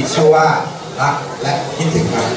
มีชื่อว่ารักและคิดถึงมัน